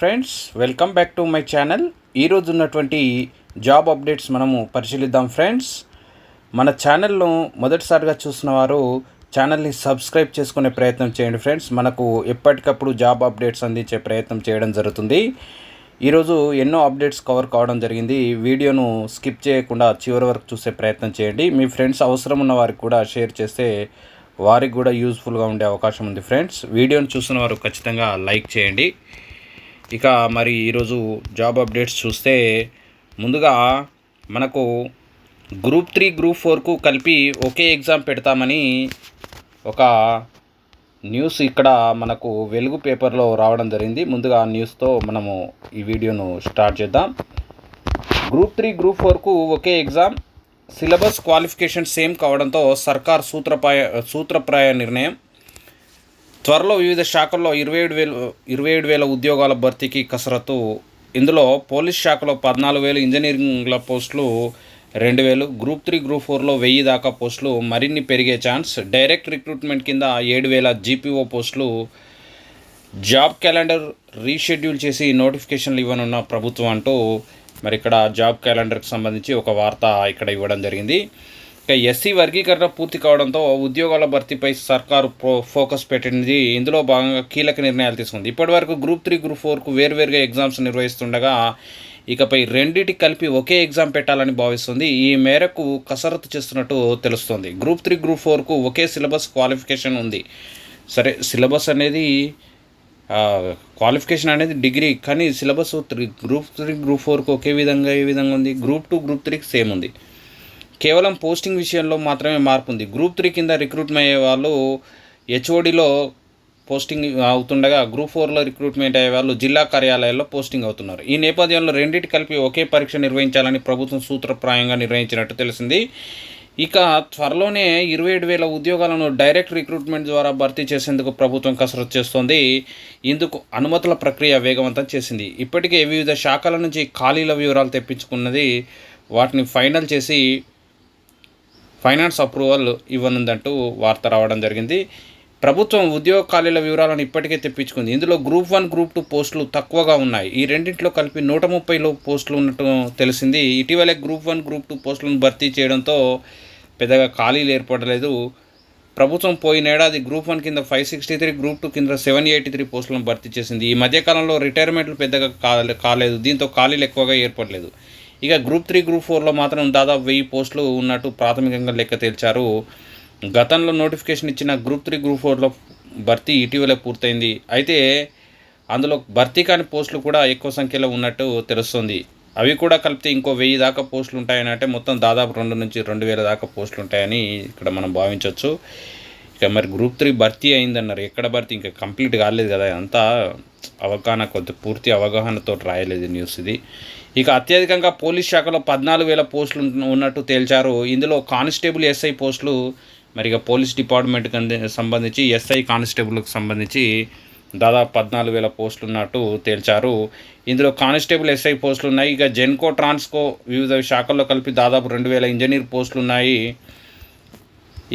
Friends welcome back to my channel. ఈరోజు ఉన్నటువంటి job updates మనము పరిశీలిద్దాం ఫ్రెండ్స్. మన ఛానల్ను మొదటిసారిగా చూసిన వారు ఛానల్ని సబ్స్క్రైబ్ చేసుకునే ప్రయత్నం చేయండి ఫ్రెండ్స్. మనకు ఎప్పటికప్పుడు జాబ్ అప్డేట్స్ అందించే ప్రయత్నం చేయడం జరుగుతుంది. ఈరోజు ఎన్నో అప్డేట్స్ కవర్ కావడం జరిగింది. వీడియోను స్కిప్ చేయకుండా చివరి వరకు చూసే ప్రయత్నం చేయండి. మీ ఫ్రెండ్స్ అవసరం ఉన్న వారికి కూడా షేర్ చేస్తే వారికి కూడా యూస్ఫుల్గా ఉండే అవకాశం ఉంది ఫ్రెండ్స్. వీడియోను చూసిన వారు ఖచ్చితంగా లైక్ చేయండి. ఇక మరి ఈరోజు జాబ్ అప్డేట్స్ చూస్తే ముందుగా మనకు గ్రూప్ త్రీ గ్రూప్ ఫోర్కు కలిపి ఒకే ఎగ్జామ్ పెడతామని ఒక న్యూస్ ఇక్కడ మనకు వెలుగు పేపర్లో రావడం జరిగింది. ముందుగా ఆ న్యూస్తో మనము ఈ వీడియోను స్టార్ట్ చేద్దాం. గ్రూప్ త్రీ గ్రూప్ ఫోర్కు ఒకే ఎగ్జామ్. సిలబస్ క్వాలిఫికేషన్ సేమ్ కావడంతో సర్కార్ సూత్రప్రాయ సూత్రప్రాయ నిర్ణయం. త్వరలో వివిధ శాఖల్లో ఇరవై ఏడు వేలు ఇరవై ఏడు వేల ఉద్యోగాల భర్తీకి కసరత్తు. ఇందులో పోలీస్ శాఖలో పద్నాలుగు వేలు ఇంజనీరింగ్ల పోస్టులు రెండు వేలు గ్రూప్ త్రీ గ్రూప్ ఫోర్లో వెయ్యి దాకా పోస్టులు మరిన్ని పెరిగే ఛాన్స్. డైరెక్ట్ రిక్రూట్మెంట్ కింద ఏడు వేల జీపీఓ పోస్టులు. జాబ్ క్యాలెండర్ రీషెడ్యూల్ చేసి నోటిఫికేషన్లు ఇవ్వనున్న ప్రభుత్వం అంటూ మరి ఇక్కడ జాబ్ క్యాలెండర్కి సంబంధించి ఒక వార్త ఇక్కడ ఇవ్వడం జరిగింది. ఇక ఎస్సీ వర్గీకరణ పూర్తి కావడంతో ఉద్యోగాల భర్తీపై సర్కారు ఫోకస్ పెట్టింది. ఇందులో భాగంగా కీలక నిర్ణయాలు తీసుకుంది. ఇప్పటివరకు గ్రూప్ త్రీ గ్రూప్ ఫోర్కు వేరువేరుగా ఎగ్జామ్స్ నిర్వహిస్తుండగా ఇకపై రెండింటి కలిపి ఒకే ఎగ్జామ్ పెట్టాలని భావిస్తుంది. ఈ మేరకు కసరత్తు చేస్తున్నట్టు తెలుస్తుంది. గ్రూప్ త్రీ గ్రూప్ ఫోర్కు ఒకే సిలబస్ క్వాలిఫికేషన్ ఉంది. సరే సిలబస్ అనేది క్వాలిఫికేషన్ అనేది డిగ్రీ కానీ syllabus three group three group ఫోర్కు ఒకే విధంగా ఏ విధంగా ఉంది. గ్రూప్ టూ గ్రూప్ త్రీకి సేమ్ ఉంది. కేవలం పోస్టింగ్ విషయంలో మాత్రమే మార్పు ఉంది గ్రూప్ త్రీ కింద రిక్రూట్మెంట్ అయ్యే వాళ్ళు హెచ్ఓడిలో పోస్టింగ్ అవుతుండగా గ్రూప్ ఫోర్లో రిక్రూట్మెంట్ అయ్యే వాళ్ళు జిల్లా కార్యాలయాల్లో పోస్టింగ్ అవుతున్నారు. ఈ నేపథ్యంలో రెండింటి కలిపి ఒకే పరీక్ష నిర్వహించాలని ప్రభుత్వం సూత్రప్రాయంగా నిర్వహించినట్టు తెలిసింది. ఇక త్వరలోనే ఇరవై ఏడు వేల ఉద్యోగాలను డైరెక్ట్ రిక్రూట్మెంట్ ద్వారా భర్తీ చేసేందుకు ప్రభుత్వం కసరత్తు చేస్తోంది. ఇందుకు అనుమతుల ప్రక్రియ వేగవంతం చేసింది. ఇప్పటికే వివిధ శాఖల నుంచి ఖాళీల వివరాలు తెప్పించుకున్నది వాటిని ఫైనల్ చేసి ఫైనాన్స్ అప్రూవల్ ఇవ్వనుందంటూ వార్త రావడం జరిగింది. ప్రభుత్వం ఉద్యోగ ఖాళీల వివరాలను ఇప్పటికే తెప్పించుకుంది. ఇందులో గ్రూప్ వన్ గ్రూప్ టూ పోస్టులు తక్కువగా ఉన్నాయి. ఈ రెండింటిలో కలిపి నూట ముప్పైలో పోస్టులు ఉన్నట్టు తెలిసింది. ఇటీవలే గ్రూప్ వన్ గ్రూప్ టూ పోస్టులను భర్తీ చేయడంతో పెద్దగా ఖాళీలు ఏర్పడలేదు. ప్రభుత్వం పోయినేడాది గ్రూప్ వన్ కింద five sixty three group two కింద సెవెన్ ఎయిటీ త్రీ పోస్టులను భర్తీ చేసింది. ఈ మధ్యకాలంలో రిటైర్మెంట్లు పెద్దగా కాలే కాలేదు. దీంతో ఖాళీలు ఎక్కువగా ఏర్పడలేదు. ఇక గ్రూప్ త్రీ గ్రూప్ ఫోర్లో మాత్రం దాదాపు వెయ్యి పోస్టులు ఉన్నట్టు ప్రాథమికంగా లెక్క తేల్చారు. గతంలో నోటిఫికేషన్ ఇచ్చిన గ్రూప్ త్రీ గ్రూప్ ఫోర్లో భర్తీ ఇటీవలే పూర్తయింది. అయితే అందులో భర్తీ కాని పోస్టులు కూడా ఎక్కువ సంఖ్యలో ఉన్నట్టు తెలుస్తుంది. అవి కూడా కలిపితే ఇంకో వెయ్యి దాకా పోస్టులు ఉంటాయని అంటే మొత్తం దాదాపు రెండు నుంచి రెండు వేల దాకా పోస్టులు ఉంటాయని ఇక్కడ మనం భావించవచ్చు. ఇక మరి గ్రూప్ త్రీ భర్తీ అయిందన్నారు. ఎక్కడ భర్తీ? ఇంకా కంప్లీట్ కాలేదు కదా. అంతా అవగాహన కొద్ది పూర్తి అవగాహనతో రాయలేదు న్యూస్ ఇది. ఇక అత్యధికంగా పోలీస్ శాఖలో పద్నాలుగు వేల పోస్టులు ఉన్నట్టు తేల్చారు. ఇందులో కానిస్టేబుల్ ఎస్ఐ పోస్టులు మరి ఇక పోలీస్ డిపార్ట్మెంట్కి సంబంధించి ఎస్ఐ కానిస్టేబుల్కి సంబంధించి దాదాపు పద్నాలుగు వేల పోస్టులు ఉన్నట్టు తేల్చారు. ఇందులో కానిస్టేబుల్ ఎస్ఐ పోస్టులు ఉన్నాయి. ఇక జెన్కో ట్రాన్స్కో వివిధ శాఖల్లో కలిపి దాదాపు రెండు వేల ఇంజనీర్ పోస్టులు ఉన్నాయి.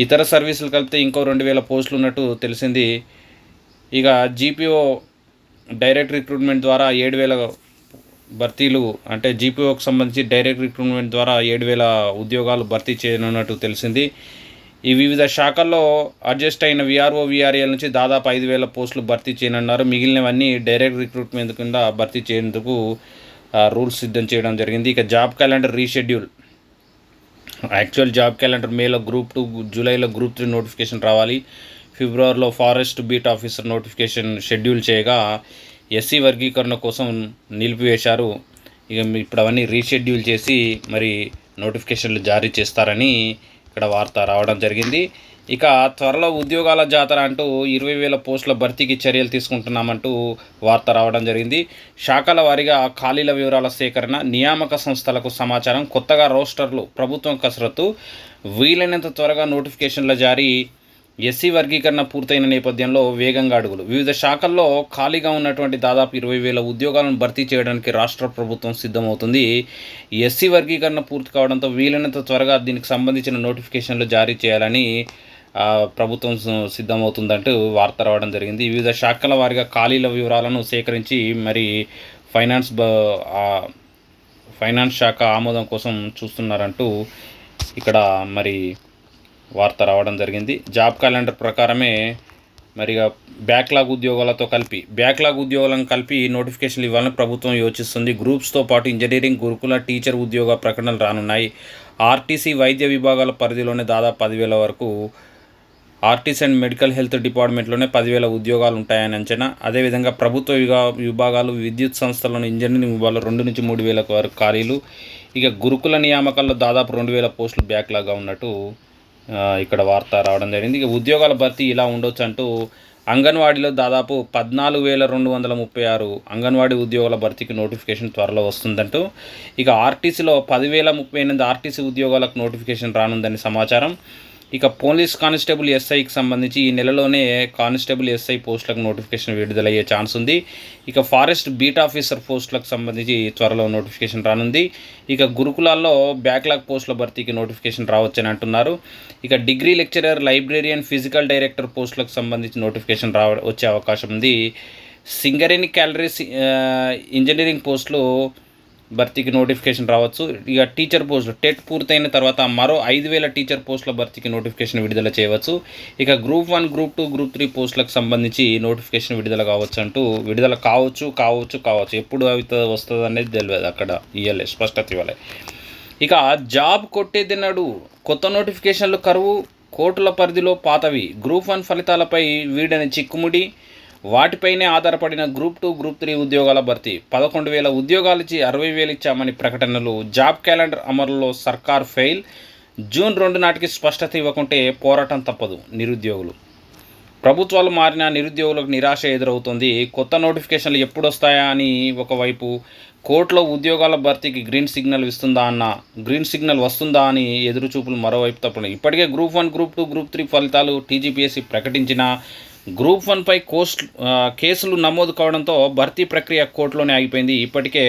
ఇతర సర్వీసులు కలిపితే ఇంకో రెండు వేల పోస్టులు ఉన్నట్టు తెలిసింది. ఇక జీపీఓ డైరెక్ట్ రిక్రూట్మెంట్ ద్వారా ఏడు వేల భర్తీలు అంటే జీపీఓకి సంబంధించి డైరెక్ట్ రిక్రూట్మెంట్ ద్వారా ఏడు వేల ఉద్యోగాలు భర్తీ చేయనున్నట్టు తెలిసింది. ఈ వివిధ శాఖల్లో అడ్జస్ట్ అయిన విఆర్ఓ విఆర్ఏల నుంచి దాదాపు ఐదు వేల పోస్టులు భర్తీ చేయనున్నారు. మిగిలినవన్నీ డైరెక్ట్ రిక్రూట్మెంట్ కింద భర్తీ చేసేందుకు రూల్స్ సిద్ధం చేయడం జరిగింది. ఇక job calendar reschedule. Actual job calendar మేలో గ్రూప్ టూ జూలైలో గ్రూప్ త్రీ నోటిఫికేషన్ రావాలి. ఫిబ్రవరిలో forest beat officer notification schedule చేయగా ఎస్సీ వర్గీకరణ కోసం నిలిపివేశారు. ఇక ఇప్పుడు అవన్నీ రీషెడ్యూల్ చేసి మరి నోటిఫికేషన్లు జారీ చేస్తారని ఇక్కడ వార్త రావడం జరిగింది. ఇక త్వరలో ఉద్యోగాల జాతర అంటూ ఇరవై వేల పోస్టుల భర్తీకి చర్యలు తీసుకుంటున్నామంటూ వార్త రావడం జరిగింది. శాఖల వారీగా ఖాళీల వివరాల సేకరణ నియామక సంస్థలకు సమాచారం కొత్తగా రోస్టర్లు ప్రభుత్వం కసరత్తు వీలైనంత త్వరగా నోటిఫికేషన్ల జారీ ఎస్సీ వర్గీకరణ పూర్తయిన నేపథ్యంలో వేగంగా అడుగులు. వివిధ శాఖల్లో ఖాళీగా ఉన్నటువంటి దాదాపు ఇరవై వేల ఉద్యోగాలను భర్తీ చేయడానికి రాష్ట్ర ప్రభుత్వం సిద్ధమవుతుంది. ఎస్సీ వర్గీకరణ పూర్తి కావడంతో వీలైనంత త్వరగా దీనికి సంబంధించిన నోటిఫికేషన్లు జారీ చేయాలని ప్రభుత్వం సిద్ధమవుతుందంటూ వార్త రావడం జరిగింది. వివిధ శాఖల వారిగా ఖాళీల వివరాలను సేకరించి మరి ఫైనాన్స్ బ ఫైనాన్స్ శాఖ ఆమోదం కోసం చూస్తున్నారంటూ ఇక్కడ మరి వార్త రావడం జరిగింది. జాబ్ క్యాలెండర్ ప్రకారమే మరి బ్యాక్లాగ్ ఉద్యోగాలతో కలిపి బ్యాక్లాగ్ ఉద్యోగాలను కలిపి నోటిఫికేషన్లు ఇవ్వాలని ప్రభుత్వం యోచిస్తుంది. గ్రూప్స్తో పాటు ఇంజనీరింగ్ గురుకుల టీచర్ ఉద్యోగ ప్రకటనలు రానున్నాయి. ఆర్టీసీ వైద్య విభాగాల పరిధిలోనే దాదాపు పదివేల వరకు ఆర్టీసీ అండ్ మెడికల్ హెల్త్ డిపార్ట్మెంట్లోనే పదివేల ఉద్యోగాలు ఉంటాయని అంచనా. అదేవిధంగా ప్రభుత్వ విభా విభాగాలు విద్యుత్ సంస్థలను ఇంజనీరింగ్ విభాగాలు రెండు నుంచి మూడు వేల వరకు ఖాళీలు. ఇక గురుకుల నియామకాల్లో దాదాపు రెండు వేల పోస్టులు బ్యాక్లాగా ఉన్నట్టు ఇక్కడ వార్త రావడం జరిగింది. ఇక ఉద్యోగాల భర్తీ ఇలా ఉండొచ్చు అంటూ అంగన్వాడీలో దాదాపు పద్నాలుగు వేల రెండు వందల ముప్పై ఆరు అంగన్వాడీ ఉద్యోగాల భర్తీకి నోటిఫికేషన్ త్వరలో వస్తుందంటూ ఇక ఆర్టీసీలో పదివేల ముప్పై ఎనిమిది ఆర్టీసీ ఉద్యోగాలకు నోటిఫికేషన్ రానుందని సమాచారం. ఇక పోలీస్ కానిస్టేబుల్ ఎస్ఐకి సంబంధించి ఈ నెలలోనే కానిస్టేబుల్ ఎస్ఐ పోస్టులకు నోటిఫికేషన్ విడుదలయ్యే ఛాన్స్ ఉంది. ఇక ఫారెస్ట్ బీట్ ఆఫీసర్ పోస్టులకు సంబంధించి త్వరలో నోటిఫికేషన్ రానుంది. ఇక గురుకులాల్లో బ్యాక్లాగ్ పోస్టుల భర్తీకి నోటిఫికేషన్ రావచ్చని అంటున్నారు. ఇక degree lecturer librarian physical director పోస్టులకు సంబంధించి నోటిఫికేషన్ రావ వచ్చే అవకాశం ఉంది. సింగరేణి క్యాలరీస్ ఇంజనీరింగ్ పోస్టులు భర్తీకి నోటిఫికేషన్ రావచ్చు. ఇక టీచర్ పోస్టులు టెట్ పూర్తయిన తర్వాత మరో ఐదు వేల టీచర్ పోస్టుల భర్తీకి నోటిఫికేషన్ విడుదల చేయవచ్చు. ఇక group one group two group three పోస్టులకు సంబంధించి నోటిఫికేషన్ విడుదల కావచ్చు అంటూ విడుదల కావచ్చు కావచ్చు కావచ్చు. ఎప్పుడు అవి వస్తుంది అనేది తెలియదు అక్కడ ఇవ్వలే స్పష్టత ఇవ్వలే. ఇక జాబ్ కొట్టేదిన్నాడు కొత్త నోటిఫికేషన్లు కరువు. కోర్టుల పరిధిలో పాతవి. గ్రూప్ వన్ ఫలితాలపై వీడని చిక్కుముడి. వాటిపైనే ఆధారపడిన గ్రూప్ టూ గ్రూప్ త్రీ ఉద్యోగాల భర్తీ. పదకొండు వేల ఉద్యోగాలు ఇచ్చి అరవై వేలు ఇచ్చామని ప్రకటనలు. జాబ్ క్యాలెండర్ అమలులో సర్కార్ ఫెయిల్. జూన్ రెండు నాటికి స్పష్టత ఇవ్వకుంటే పోరాటం తప్పదు నిరుద్యోగులు. ప్రభుత్వాలు మారిన నిరుద్యోగులకు నిరాశ ఎదురవుతుంది. కొత్త నోటిఫికేషన్లు ఎప్పుడు వస్తాయా అని ఒకవైపు కోర్టులో ఉద్యోగాల భర్తీకి గ్రీన్ సిగ్నల్ ఇస్తుందా అన్న గ్రీన్ సిగ్నల్ వస్తుందా అని ఎదురుచూపులు మరోవైపు తప్పలేదు ఇప్పటికే group one group two group three ఫలితాలు టీజీపీఎస్సీ ప్రకటించిన గ్రూప్ వన్పై కోస్ట్ కేసులు నమోదు కావడంతో భర్తీ ప్రక్రియ కోర్టులోనే ఆగిపోయింది. ఇప్పటికే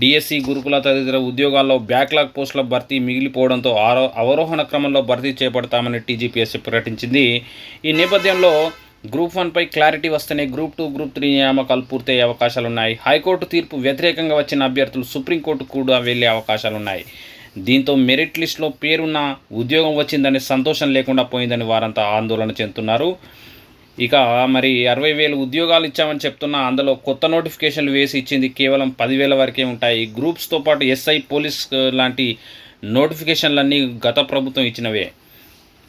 డిఎస్సి గురుకుల తదితర ఉద్యోగాల్లో బ్యాక్లాగ్ పోస్టుల భర్తీ మిగిలిపోవడంతో ఆరో అవరోహణ క్రమంలో భర్తీ చేపడతామని టీజీపీఎస్సీ ప్రకటించింది. ఈ నేపథ్యంలో గ్రూప్ వన్పై క్లారిటీ వస్తేనే గ్రూప్ టూ గ్రూప్ త్రీ నియామకాలు పూర్తయ్యే అవకాశాలు ఉన్నాయి హైకోర్టు తీర్పు వ్యతిరేకంగా వచ్చిన అభ్యర్థులు సుప్రీంకోర్టు కూడా వెళ్ళే అవకాశాలు ఉన్నాయి దీంతో మెరిట్ లిస్టులో పేరున్న ఉద్యోగం వచ్చిందని సంతోషం లేకుండా పోయిందని వారంతా ఆందోళన చెందుతున్నారు. ఇక మరి అరవై వేలు ఉద్యోగాలు ఇచ్చామని చెప్తున్నా అందులో కొత్త నోటిఫికేషన్లు వేసి ఇచ్చింది కేవలం పదివేల వరకే ఉంటాయి. గ్రూప్స్తో పాటు ఎస్ఐ పోలీస్ లాంటి నోటిఫికేషన్లన్నీ గత ప్రభుత్వం ఇచ్చినవే.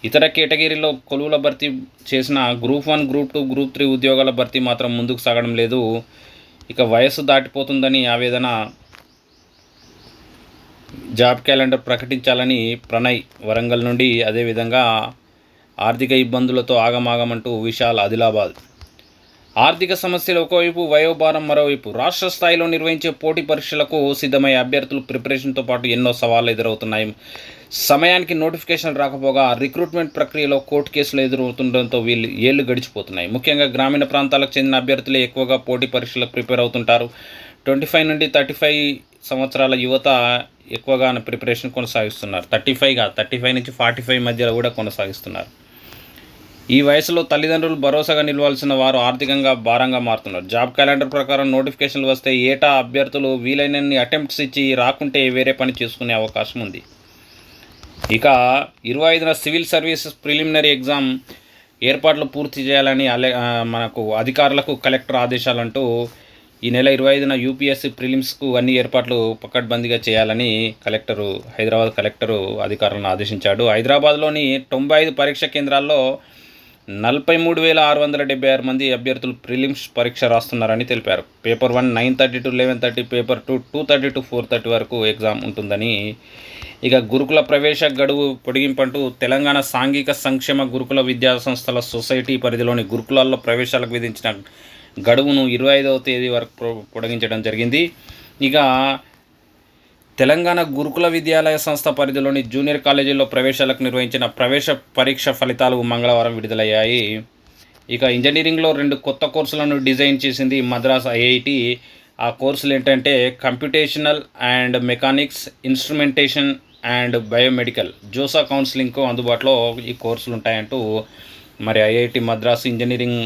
ఇతర కేటగిరీలో కొలువుల భర్తీ చేసిన group one group two group three ఉద్యోగాల భర్తీ మాత్రం ముందుకు సాగడం లేదు. ఇక వయస్సు దాటిపోతుందని ఆవేదన జాబ్ క్యాలెండర్ ప్రకటించాలని ప్రణయ్ వరంగల్ నుండి అదేవిధంగా ఆర్థిక ఇబ్బందులతో ఆగమాగమంటూ విశాల్ ఆదిలాబాద్. ఆర్థిక సమస్యలు ఒకవైపు వయోభారం మరోవైపు. రాష్ట్ర స్థాయిలో నిర్వహించే పోటీ పరీక్షలకు సిద్ధమయ్యే అభ్యర్థులు ప్రిపరేషన్తో పాటు ఎన్నో సవాళ్ళు ఎదురవుతున్నాయి. సమయానికి నోటిఫికేషన్ రాకపోగా రిక్రూట్మెంట్ ప్రక్రియలో కోర్టు కేసులు ఎదురవుతుండడంతో వీళ్ళు ఏళ్ళు గడిచిపోతున్నాయి. ముఖ్యంగా గ్రామీణ ప్రాంతాలకు చెందిన అభ్యర్థులే ఎక్కువగా పోటీ పరీక్షలకు ప్రిపేర్ అవుతుంటారు. ట్వంటీ ఫైవ్ నుండి థర్టీ ఫైవ్ సంవత్సరాల యువత ఎక్కువగా ప్రిపరేషన్ కొనసాగిస్తున్నారు. థర్టీ ఫైవ్ కాదు థర్టీ ఫైవ్ నుంచి ఫార్టీ ఫైవ్ మధ్యలో కూడా కొనసాగిస్తున్నారు. ఈ వయసులో తల్లిదండ్రులు భరోసాగా నిలవాల్సిన వారు ఆర్థికంగా భారంగా మారుతున్నారు. జాబ్ క్యాలెండర్ ప్రకారం నోటిఫికేషన్లు వస్తే ఏటా అభ్యర్థులు వీలైనన్ని అటెంప్ట్స్ ఇచ్చి రాకుంటే వేరే పని చేసుకునే అవకాశం ఉంది. ఇక ఇరవై ఐదున సివిల్ సర్వీసెస్ ప్రిలిమినరీ ఎగ్జామ్ ఏర్పాట్లు పూర్తి చేయాలని అలే మనకు అధికారులకు కలెక్టర్ ఆదేశాలంటూ ఈ నెల ఇరవై ఐదున యూపీఎస్సీ ప్రిలిమ్స్కు అన్ని ఏర్పాట్లు పకడ్బందీగా చేయాలని కలెక్టరు హైదరాబాద్ కలెక్టరు అధికారులను ఆదేశించాడు. హైదరాబాద్లోని తొంభై ఐదు పరీక్ష కేంద్రాల్లో నలభై మూడు వేల ఆరు వందల డెబ్బై ఆరు మంది అభ్యర్థులు ప్రిలిమ్స్ పరీక్ష రాస్తున్నారని తెలిపారు. Paper one nine thirty to eleven thirty paper two two thirty to four thirty వరకు ఎగ్జామ్ ఉంటుందని ఇక గురుకుల ప్రవేశ గడువు పొడిగింపంటూ తెలంగాణ సాంఘిక సంక్షేమ గురుకుల విద్యా సంస్థల సొసైటీ పరిధిలోని గురుకులాల్లో ప్రవేశాలకు విధించిన గడువును ఇరవై ఐదవ తేదీ వరకు పొ- పొడిగించడం జరిగింది. ఇక తెలంగాణ గురుకుల విద్యాలయ సంస్థ పరిధిలోని జూనియర్ కాలేజీల్లో ప్రవేశాలకు నిర్వహించిన ప్రవేశ పరీక్ష ఫలితాలు మంగళవారం విడుదలయ్యాయి. ఇక ఇంజనీరింగ్లో రెండు కొత్త కోర్సులను డిజైన్ చేసింది మద్రాస్ ఐఐటి. ఆ కోర్సులు ఏంటంటే computational and mechanics instrumentation and biomedical. JoSAA కౌన్సిలింగ్కు అందుబాటులో ఈ కోర్సులు ఉంటాయంటూ మరి ఐఐటి మద్రాస్ ఇంజనీరింగ్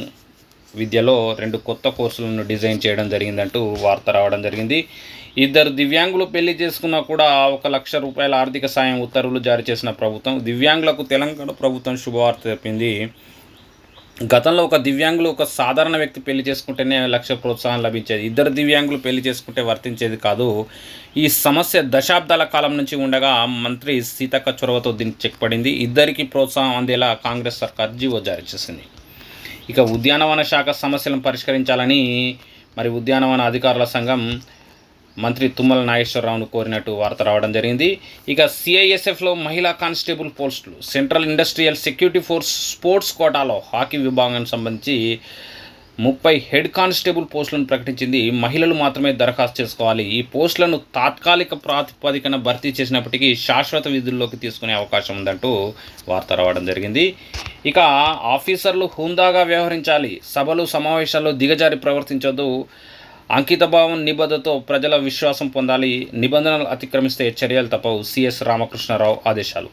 విద్యలో రెండు కొత్త కోర్సులను డిజైన్ చేయడం జరిగిందంటూ వార్త రావడం జరిగింది. ఇద్దరు దివ్యాంగులు పెళ్ళి చేసుకున్నా కూడా ఒక లక్ష రూపాయల ఆర్థిక సాయం ఉత్తర్వులు జారీ చేసిన ప్రభుత్వం. దివ్యాంగులకు తెలంగాణ ప్రభుత్వం శుభవార్త చెప్పింది. గతంలో ఒక దివ్యాంగులు ఒక సాధారణ వ్యక్తి పెళ్ళి చేసుకుంటేనే లక్ష ప్రోత్సాహం లభించేది. ఇద్దరు దివ్యాంగులు పెళ్ళి చేసుకుంటే వర్తించేది కాదు. ఈ సమస్య దశాబ్దాల కాలం నుంచి ఉండగా మంత్రి సీతక్క చొరవతో దీనికి చెక్ పడింది. ఇద్దరికి ప్రోత్సాహం అందేలా కాంగ్రెస్ సర్కార్ జీవో జారీ చేసింది. ఇక ఉద్యానవన శాఖ సమస్యలను పరిష్కరించాలని మరి ఉద్యానవన అధికారుల సంఘం మంత్రి తుమ్మల నాగేశ్వరరావును కోరినట్టు వార్త రావడం జరిగింది. ఇక సిఐఎస్ఎఫ్లో మహిళా కానిస్టేబుల్ పోస్టులు central industrial security force sports కోటాలో హాకీ విభాగానికి సంబంధించి ముప్పై హెడ్ కానిస్టేబుల్ పోస్టులను ప్రకటించింది. మహిళలు మాత్రమే దరఖాస్తు చేసుకోవాలి. ఈ పోస్టులను తాత్కాలిక ప్రాతిపదికన భర్తీ చేసినప్పటికీ శాశ్వత విధుల్లోకి తీసుకునే అవకాశం ఉందంటూ వార్త రావడం జరిగింది. ఇక ఆఫీసర్లు హుందాగా వ్యవహరించాలి. సభలు సమావేశాల్లో దిగజారి ప్రవర్తించొద్దు. అంకితభావం నిబద్ధతో ప్రజల విశ్వాసం పొందాలి నిబంధనలు అతిక్రమిస్తే చర్యలు తప్పవు సిఎస్ రామకృష్ణారావు ఆదేశాలు.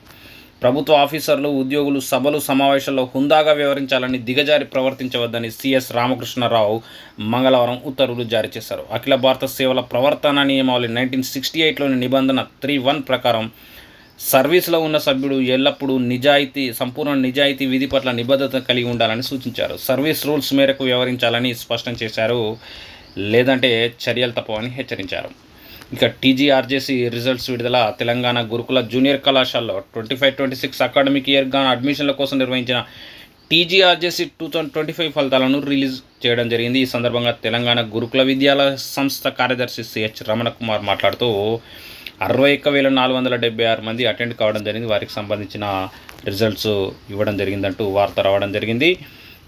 ప్రభుత్వ ఆఫీసర్లు ఉద్యోగులు సభలు సమావేశాల్లో హుందాగా వ్యవహరించాలని దిగజారి ప్రవర్తించవద్దని సిఎస్ రామకృష్ణారావు మంగళవారం ఉత్తర్వులు జారీ చేశారు. అఖిల భారత సేవల ప్రవర్తన నియమావళి నైన్టీన్ సిక్స్టీ ఎయిట్లోని నిబంధన త్రీ వన్ ప్రకారం సర్వీస్లో ఉన్న సభ్యుడు ఎల్లప్పుడూ నిజాయితీ సంపూర్ణ నిజాయితీ విధి పట్ల నిబద్ధత కలిగి ఉండాలని సూచించారు. సర్వీస్ రూల్స్ మేరకు వ్యవహరించాలని స్పష్టం చేశారు లేదంటే చర్యలు తప్పవని హెచ్చరించారు. ఇక టీజీఆర్జేసీ రిజల్ట్స్ విడుదల తెలంగాణ గురుకుల జూనియర్ కళాశాలలో twenty five twenty six academic ఇయర్గా అడ్మిషన్ల కోసం నిర్వహించిన TGRJC two thousand twenty five ఫలితాలను రిలీజ్ చేయడం జరిగింది. ఈ సందర్భంగా తెలంగాణ గురుకుల విద్యాలయ సంస్థ కార్యదర్శి సిహెచ్ రమణ కుమార్ మాట్లాడుతూ అరవై ఒక్క వేల నాలుగు వందల డెబ్బై ఆరు మంది అటెండ్ కావడం జరిగింది. వారికి సంబంధించిన రిజల్ట్స్ ఇవ్వడం జరిగిందంటూ వార్త రావడం జరిగింది.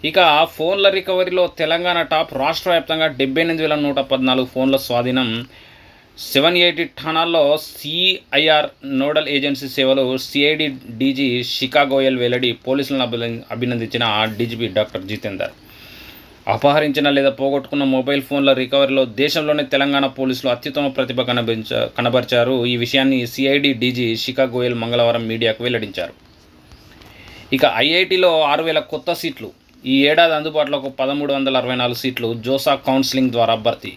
ఇక ఫోన్ల రికవరీలో తెలంగాణ టాప్ రాష్ట్ర వ్యాప్తంగా డెబ్బై ఎనిమిది వేల నూట పద్నాలుగు ఫోన్ల స్వాధీనం. సెవెన్ ఎయిటీ ఠాణాల్లో సిఐఆర్ నోడల్ ఏజెన్సీ సేవలు సిఐడి డీజీ శిఖా గోయల్ వెల్లడి పోలీసులను అభినందించిన డీజీపీ డాక్టర్ జితేందర్. అపహరించిన లేదా పోగొట్టుకున్న మొబైల్ ఫోన్ల రికవరీలో దేశంలోనే తెలంగాణ పోలీసులు అత్యుత్తమ ప్రతిభ కనబరించ కనబరిచారు. ఈ విషయాన్ని సిఐడి డీజీ శిఖా గోయల్ మంగళవారం మీడియాకు వెల్లడించారు. ఇక ఐఐటిలో ఆరు వేల కొత్త సీట్లు. ఈ ఏడాది అందుబాటులో ఒక పదమూడు వందల అరవై నాలుగు సీట్లు జోసా కౌన్సిలింగ్ ద్వారా భర్తీ.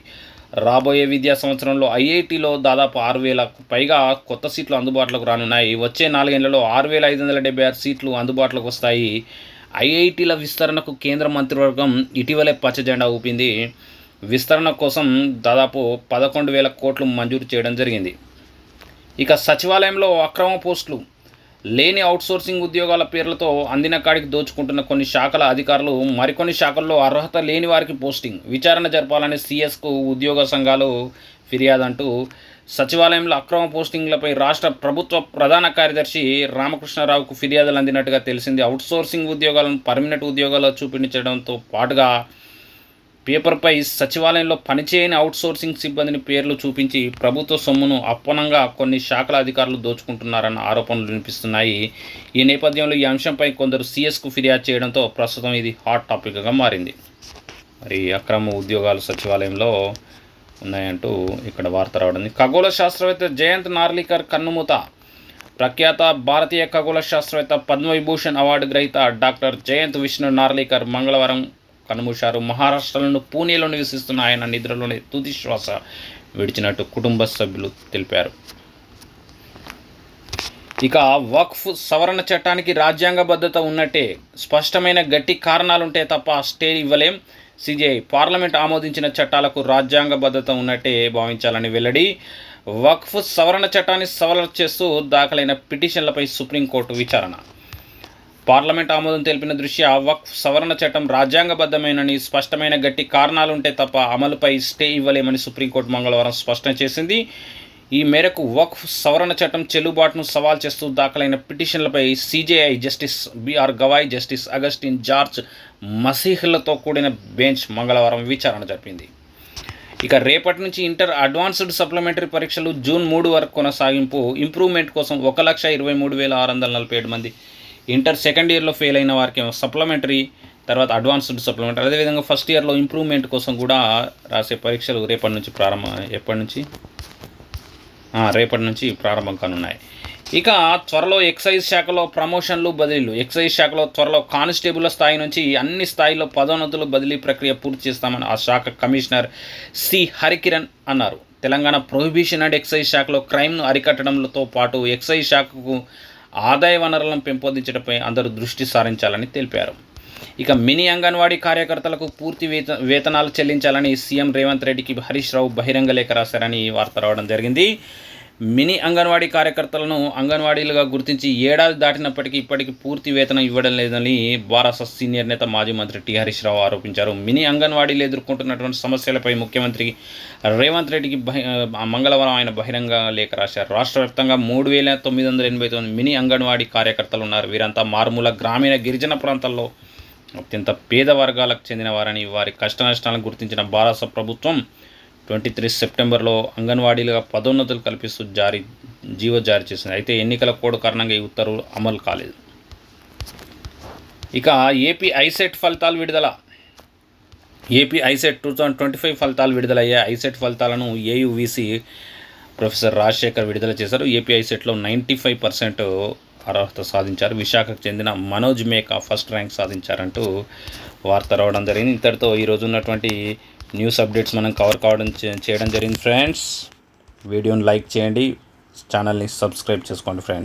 రాబోయే విద్యా సంవత్సరంలో ఐఐటిలో దాదాపు ఆరు వేలకు పైగా కొత్త సీట్లు అందుబాటులోకి రానున్నాయి. వచ్చే నాలుగేళ్ళలో ఆరు వేల ఐదు వందల డెబ్బై ఆరు సీట్లు అందుబాటులోకి వస్తాయి. ఐఐటీల విస్తరణకు కేంద్ర మంత్రివర్గం ఇటీవలే పచ్చజెండా ఊపింది. విస్తరణ కోసం దాదాపు పదకొండు వేల కోట్లు మంజూరు చేయడం జరిగింది. ఇక సచివాలయంలో అక్రమ పోస్టులు లేని అవుట్సోర్సింగ్ ఉద్యోగాల పేర్లతో అందిన కాడికి దోచుకుంటున్న కొన్ని శాఖల అధికారులు మరికొన్ని శాఖల్లో అర్హత లేని వారికి పోస్టింగ్. విచారణ జరపాలని సిఎస్కు ఉద్యోగ సంఘాలు ఫిర్యాదు అంటూ సచివాలయంలో అక్రమ పోస్టింగ్లపై రాష్ట్ర ప్రభుత్వ ప్రధాన కార్యదర్శి రామకృష్ణారావుకు ఫిర్యాదులు అందినట్టుగా తెలిసింది. అవుట్సోర్సింగ్ ఉద్యోగాలను పర్మనెంట్ ఉద్యోగాల్లో చూపించడంతో పాటుగా పేపర్పై సచివాలయంలో పనిచేయని అవుట్సోర్సింగ్ సిబ్బందిని పేర్లు చూపించి ప్రభుత్వ సొమ్మును అప్పనంగా కొన్ని శాఖల అధికారులు దోచుకుంటున్నారన్న ఆరోపణలు వినిపిస్తున్నాయి. ఈ నేపథ్యంలో ఈ అంశంపై కొందరు సీఎస్కు ఫిర్యాదు చేయడంతో ప్రస్తుతం ఇది హాట్ టాపిక్గా మారింది. మరి అక్రమ ఉద్యోగాలు సచివాలయంలో ఉన్నాయంటూ ఇక్కడ వార్త రావడం. ఖగోళ శాస్త్రవేత్త జయంత్ నార్లికర్ కన్నుమూత. ప్రఖ్యాత భారతీయ ఖగోళ శాస్త్రవేత్త పద్మవిభూషణ్ అవార్డు గ్రహీత డాక్టర్ జయంత్ విష్ణు నార్లికర్ మంగళవారం కనుమూశారు. మహారాష్ట్రలోని పూణేలో నివసిస్తున్న ఆయన నిద్రలోనే తుది శ్వాస విడిచినట్టు కుటుంబ సభ్యులు తెలిపారు. ఇక వక్ఫ్ సవరణ చట్టానికి రాజ్యాంగబద్ధత ఉన్నట్టే స్పష్టమైన గట్టి కారణాలుంటే తప్ప స్టే ఇవ్వలేం. సిజేఐ పార్లమెంట్ ఆమోదించిన చట్టాలకు రాజ్యాంగబద్ధత ఉన్నట్టే భావించాలని వెల్లడి. వక్ఫ్ సవరణ చట్టాన్ని సవరణ చేస్తూ దాఖలైన పిటిషన్లపై సుప్రీంకోర్టు విచారణ. పార్లమెంట్ ఆమోదం తెలిపిన దృష్ట్యా వక్ఫ్ సవరణ చట్టం రాజ్యాంగబద్ధమైనని స్పష్టమైన గట్టి కారణాలుంటే తప్ప అమలుపై స్టే ఇవ్వలేమని సుప్రీంకోర్టు మంగళవారం స్పష్టం చేసింది. ఈ మేరకు వక్ఫ్ సవరణ చట్టం చెల్లుబాటును సవాల్ చేస్తూ దాఖలైన పిటిషన్లపై CJI justice BR Gavai justice Augustine George మసీహ్లతో కూడిన బెంచ్ మంగళవారం విచారణ జరిపింది. ఇక రేపటి నుంచి ఇంటర్ అడ్వాన్స్డ్ సప్లిమెంటరీ పరీక్షలు జూన్ మూడు వరకు కొనసాగింపు ఇంప్రూవ్మెంట్ కోసం ఒక లక్ష ఇరవై మూడు వేల ఆరు వందల నలభై ఏడు మంది ఇంటర్ సెకండ్ ఇయర్లో ఫెయిల్ అయిన వారికి సప్లిమెంటరీ తర్వాత అడ్వాన్స్డ్ సప్లిమెంటరీ. అదేవిధంగా ఫస్ట్ ఇయర్లో ఇంప్రూవ్మెంట్ కోసం కూడా రాసే పరీక్షలు రేపటి నుంచి ప్రారంభం ఎప్పటి నుంచి? రేపటి నుంచి ప్రారంభం కానున్నాయి. ఇక త్వరలో ఎక్సైజ్ శాఖలో ప్రమోషన్లు బదిలీలు. ఎక్సైజ్ శాఖలో త్వరలో కానిస్టేబుల్ స్థాయి నుంచి అన్ని స్థాయిలో పదోన్నతులు బదిలీ ప్రక్రియ పూర్తి చేస్తామని ఆ శాఖ కమిషనర్ సి. హరికిరణ్ అన్నారు. తెలంగాణ ప్రొహిబిషన్ అండ్ ఎక్సైజ్ శాఖలో క్రైమ్ను అరికట్టడంతో పాటు ఎక్సైజ్ శాఖకు ఆదాయ వనరులను పెంపొందించడంపై అందరూ దృష్టి సారించాలని తెలిపారు. ఇక మినీ అంగన్వాడీ కార్యకర్తలకు పూర్తి వేత వేతనాలు చెల్లించాలని సీఎం రేవంత్ రెడ్డికి హరీష్ రావు బహిరంగ లేఖ రాశారని వార్త రావడం జరిగింది. మినీ అంగన్వాడీ కార్యకర్తలను అంగన్వాడీలుగా గుర్తించి ఏడాది దాటినప్పటికీ ఇప్పటికీ పూర్తి వేతనం ఇవ్వడం లేదని బారాస సీనియర్ నేత మాజీ మంత్రి టి హరీష్ రావు ఆరోపించారు. మినీ అంగన్వాడీలు ఎదుర్కొంటున్నటువంటి సమస్యలపై ముఖ్యమంత్రి రేవంత్ రెడ్డికి బహి మంగళవారం ఆయన బహిరంగ లేఖ రాశారు. రాష్ట్ర వ్యాప్తంగా మూడు వేల తొమ్మిది వందల ఎనభై తొమ్మిది మినీ అంగన్వాడీ కార్యకర్తలు ఉన్నారు. వీరంతా మారుమూల గ్రామీణ గిరిజన ప్రాంతాల్లో అత్యంత పేద వర్గాలకు చెందిన వారని వారి కష్టనష్టాలను గుర్తించిన భారత ప్రభుత్వం ట్వంటీ త్రీ సెప్టెంబర్లో అంగన్వాడీలుగా పదోన్నతులు కల్పిస్తూ జారీ జీవో జారీ చేసింది. అయితే ఎన్నికల కోడ్ కారణంగా ఈ ఉత్తర్వులు అమలు కాలేదు. ఇక ఏపీ ఐసెట్ ఫలితాలు విడుదల. AP ICET two thousand twenty five ఫలితాలు విడుదలయ్యే ఐసెట్ ఫలితాలను ఏయువిసి ప్రొఫెసర్ రాజశేఖర్ విడుదల చేశారు. ఏపీ ఐసెట్లో నైంటీ ఫైవ్ పర్సెంట్ అర్హత సాధించారు. విశాఖకు చెందిన మనోజ్ మేకా ఫస్ట్ ర్యాంక్ సాధించారంటూ వార్త రావడం జరిగింది. ఇంతటితో ఈరోజు ఉన్నటువంటి న్యూస్ అప్డేట్స్ మనం కవర్ కావడం చేయడం జరిగింది ఫ్రెండ్స్. వీడియోని లైక్ చేయండి. ఛానల్ని సబ్స్క్రైబ్ చేసుకోండి ఫ్రెండ్స్.